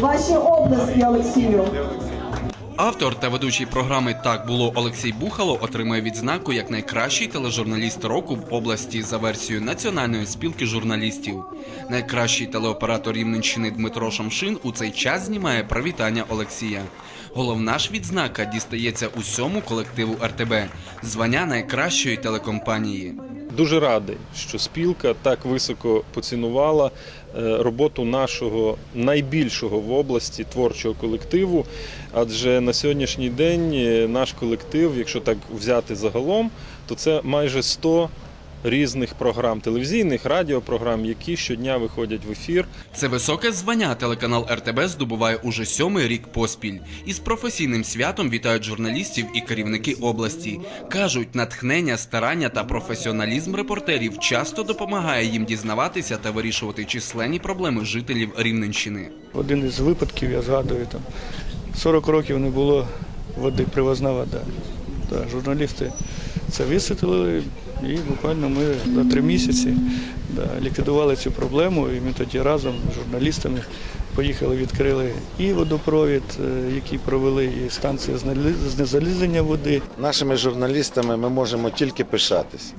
Ваші обласки, Олексію. Автор та ведучий програми Так було Олексій Бухало отримує відзнаку як найкращий тележурналіст року в області за версією Національної спілки журналістів. Найкращий телеоператор Рівненщини Дмитро Шамшин у цей час знімає привітання Олексія. Головна ж відзнака дістається усьому колективу РТБ звання найкращої телекомпанії. Дуже радий, що спілка так високо поцінувала е, роботу нашого найбільшого в області творчого колективу. Адже на сьогоднішній день е, наш колектив, якщо так взяти загалом, то це майже 100 різних програм, телевізійних, радіопрограм, які щодня виходять в ефір. Це високе звання телеканал РТБ здобуває уже сьомий рік поспіль. Із професійним святом вітають журналістів і керівники області. Кажуть, натхнення, старання та професіоналізм репортерів часто допомагає їм дізнаватися та вирішувати численні проблеми жителів Рівненщини. Один із випадків, я згадую, там 40 років не було води, привозна вода. Да, журналісти це висвітлили, і буквально ми за три місяці да, ліквідували цю проблему. І ми тоді разом з журналістами поїхали, відкрили і водопровід, е, який провели, і станція знезалізання води. Нашими журналістами ми можемо тільки пишатись.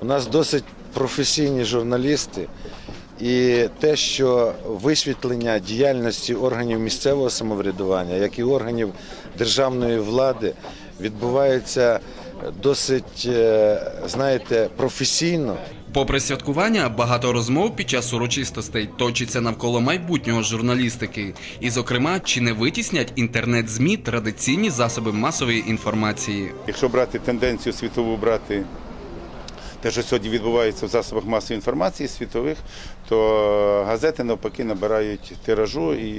У нас досить професійні журналісти, і те, що висвітлення діяльності органів місцевого самоврядування, як і органів державної влади, відбувається досить, е, знаєте, професійно. Попри святкування, багато розмов під час урочистостей точиться навколо майбутнього журналістики, і, зокрема, чи не витіснять інтернет-змі традиційні засоби масової інформації. Якщо брати тенденцію світову, брати те, що сьогодні відбувається в засобах масової інформації світових, то газети навпаки набирають тиражу і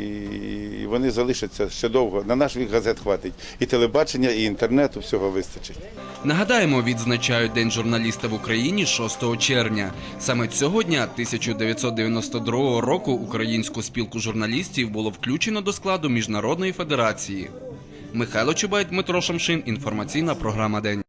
і вони залишаться ще довго. На наш вік газет хватить. І телебачення, і інтернету всього вистачить. Нагадаємо, відзначають День журналіста в Україні 6 червня. Саме цього дня 1992 року Українську спілку журналістів було включено до складу Міжнародної федерації. Михайло Чубай, Дмитро Шамшин. Інформаційна програма День.